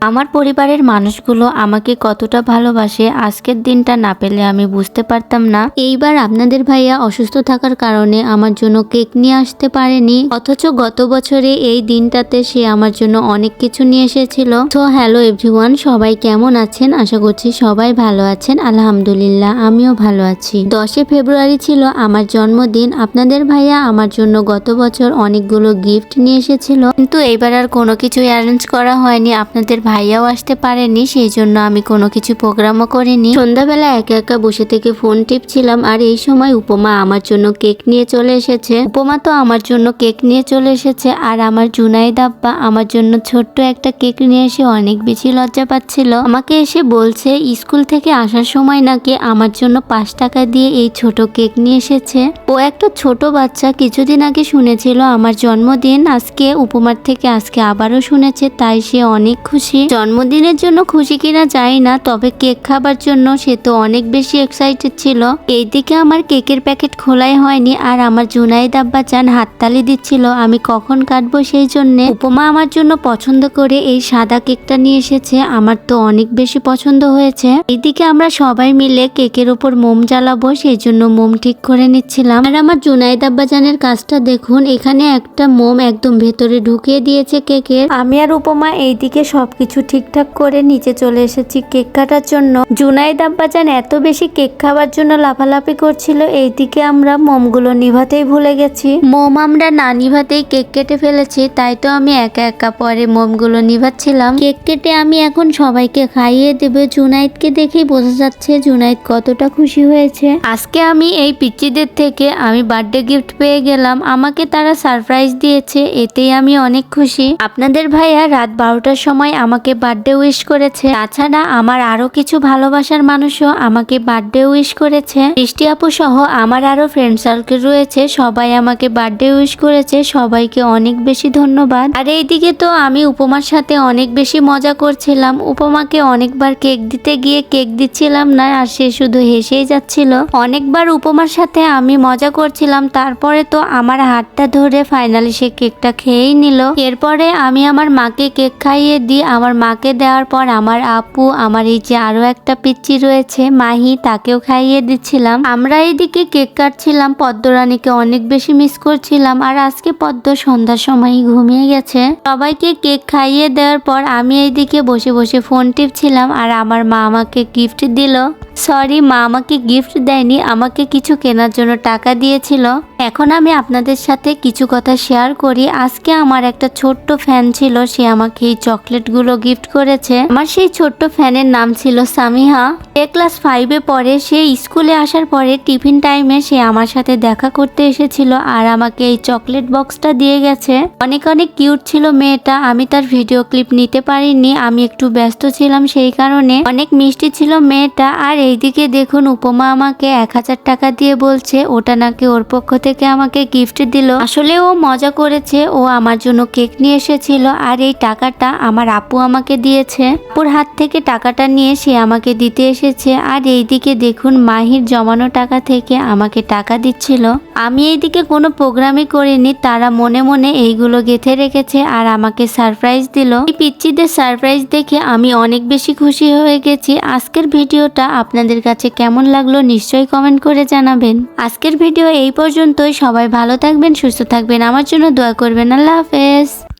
আমার পরিবারের মানুষগুলো আমাকে কতটা ভালোবাসে, আজকের দিনটা না পেলে আমি বুঝতে পারতাম না। এইবার আপনাদের ভাইয়া অসুস্থ থাকার কারণে আমার জন্য কেক নিয়ে আসতে পারেনি, অথচ গত বছরে এই দিনটাতে সে আমার জন্য অনেক কিছু নিয়ে এসেছিল। তো হ্যালো এভরিওয়ান, সবাই কেমন আছেন? আশা করছি সবাই ভালো আছেন, আলহামদুলিল্লাহ, আমিও ভালো আছি। দশে ফেব্রুয়ারি ছিল আমার জন্মদিন, আপনাদের ভাইয়া আমার জন্য গত বছর অনেকগুলো গিফট নিয়ে এসেছিল। কিন্তু এইবার আর কোনো কিছু অ্যারেঞ্জ করা হয়নি, আপনাদের ভাইয়াও আসতে পারেনি সেই জন্য আমি কোনো কিছু প্রোগ্রামও করিনি। সন্ধ্যাবেলা একা একা বসে থেকে ফোন টিপছিলাম, আর এই সময় উপমা আমার জন্য কেক নিয়ে চলে এসেছে। উপমা তো আমার জন্য কেক নিয়ে চলে এসেছে, আর আমার জুনাইদ আব্বা আমার জন্য ছোট্ট একটা কেক নিয়ে এসে অনেক বেশি লজ্জা পাচ্ছিল। আমাকে এসে বলছে, স্কুল থেকে আসার সময় নাকি আমার জন্য পাঁচ টাকা দিয়ে এই ছোট কেক নিয়ে এসেছে? ও একটা ছোট বাচ্চা কিছুদিন আগে শুনেছিল আমার জন্মদিন, আজকে উপমার থেকে আজকে আবারও শুনেছে, তাই সে অনেক খুশি। জন্মদিনের জন্য খুশি কিনা জানি না, তবে কেক খাবার জন্য সে তো অনেক বেশি এক্সাইটেড ছিল। এইদিকে আমার কেকের প্যাকেট খোলাই হয়নি আর আমার জুনাইদ আব্বা চান হাততালি দিচ্ছিল, আমি কখন কাটবো সেই জন্য। উপমা আমার জন্য পছন্দ করে এই সাদা কেকটা নিয়ে এসেছে, আমার তো অনেক বেশি পছন্দ হয়েছে। এইদিকে আমরা সবাই মিলে কেকের ওপর মোম জ্বালাবো, সেই জন্য মোম ঠিক করে নিচ্ছিলাম। আর আমার জুনাইদ আব্বাজানের কাজটা দেখুন, এখানে একটা মোম একদম ভেতরে ঢুকিয়ে দিয়েছে কেকের। আমি আর উপমা এইদিকে সবকিছু ঠিকঠাক করে নিচে চলে এসেছি কেক কাটার জন্য। জুনাইদ আব্বাজান এত বেশি কেক খাবার জন্য লাফালাফি করছিল, এইদিকে আমরা মোমগুলো নিভাতেই ভুলে গেছি। মোম আমরা না নিভাতেই কেক কেটে ফেলেছি, তাই তো আমি একা একা পরে মোমগুলো নিভাচ্ছিলাম। কেক কেটে আমি এখন সবাইকে খাইয়ে দেবে। জুনাইদকে দেখেই বোঝা যাচ্ছে জুনাইদ কতটা খুশি হয়েছে। আজকে আমি এই পিচ্চিদের থেকে আমি বার্থডে গিফট পেয়ে গেলাম। আমাকে তারা সারপ্রাইজ দিয়েছে, এতেই আমি অনেক খুশি। আপনাদের ভাইয়া রাত বারোটার সময় আমাকে বার্থডে উইশ করেছে। তাছাড়া আমার আরও কিছু ভালোবাসার মানুষও আমাকে বার্থডে উইশ করেছে। বৃষ্টি আপু সহ আমার আরও ফ্রেন্ড সার্কেল রয়েছে। সবাই আমাকে বার্থডে উইশ করেছে। সবাইকে অনেক বেশি ধন্যবাদ। আর এইদিকে তো আমি উপমার সাথে অনেক বেশি মজা করছিলাম। উপমাকে অনেকবার কেক দিতে গিয়ে কেক দিচ্ছিলাম না, আর সে শুধু হেসেই যাচ্ছিল। অনেকবার উপমার সাথে আমি মজা করছিলাম। তারপরে তো আমার হাতটা ধরে ফাইনালি সে কেকটা খেয়েই নিল। এরপরে আমি আমার মাকে কেক খাইয়ে দিই। আমার মাকে দেওয়ার পর আমার আপু, আমার এই যে আরও একটা পিচ্চি রয়েছে, মাহি, তাকেও খাইয়ে দিচ্ছিলাম। আমরা এইদিকে কেক কাটছিলাম, পদ্মরানীকে অনেক বেশি মিস করছিলাম, আর আজকে পদ্ম সন্ধ্যার সময় ঘুমিয়ে গেছে। সবাইকে কেক খাইয়ে দেওয়ার পর আমি এইদিকে বসে বসে ফোন টিপছিলাম, আর আমার মা আমাকে গিফট দিল। সরি মা আমাকে গিফট দেয়নি, আমাকে কিছু কেনার জন্য টাকা দিয়েছিল। এখন আমি আপনাদের সাথে কিছু কথা শেয়ার করি। আজকে আমার একটা ছোট্ট ফ্যান ছিল, সে আমাকে এই চকলেটগুলো গিফট করেছে। আমার সেই ছোট্ট ফ্যানের নাম ছিল সামিহা। সে ক্লাস ফাইভে পড়ে, সে স্কুলে আসার পরে টিফিন টাইমে সে আমার সাথে দেখা করতে এসেছিল আর আমাকে এই চকলেট বক্সটা দিয়ে গেছে। অনেক অনেক কিউট ছিল মেয়েটা, আমি তার ভিডিও ক্লিপ নিতে পারিনি, আমি একটু ব্যস্ত ছিলাম সেই কারণে। অনেক মিষ্টি ছিল মেয়েটা, আর এইদিকে দেখুন, উপমা আমাকে এক হাজার টাকা দিয়ে বলছে, ওটা নাকি ওর পক্ষ থেকে আমাকে গিফট দিল। আসলে ও মজা করেছে, ও আমার জন্য কেক নিয়ে এসেছিল, আর এই টাকাটা আমার আপু আমাকে দিয়েছে। আপুর হাত থেকে টাকাটা নিয়ে সে আমাকে দিতে এসেছে, আর এইদিকে দেখুন মাহির জমানো টাকা থেকে আমাকে টাকা দিচ্ছিল। আমি এইদিকে কোনো প্রোগ্রামই করিনি, তারা মনে মনে এইগুলো গেথে রেখেছে আর আমাকে সারপ্রাইজ দিল। এই পিচ্চিদের সারপ্রাইজ দেখে আমি অনেক বেশি খুশি হয়ে গেছি। আজকের ভিডিওটা আপনাদের কাছে কেমন লাগল নিশ্চয়ই কমেন্ট করে জানাবেন। আজকের ভিডিও এই পর্যন্তই। সবাই ভালো থাকবেন, সুস্থ থাকবেন। আমার জন্য দোয়া করবেন। আল্লাহ হাফেজ।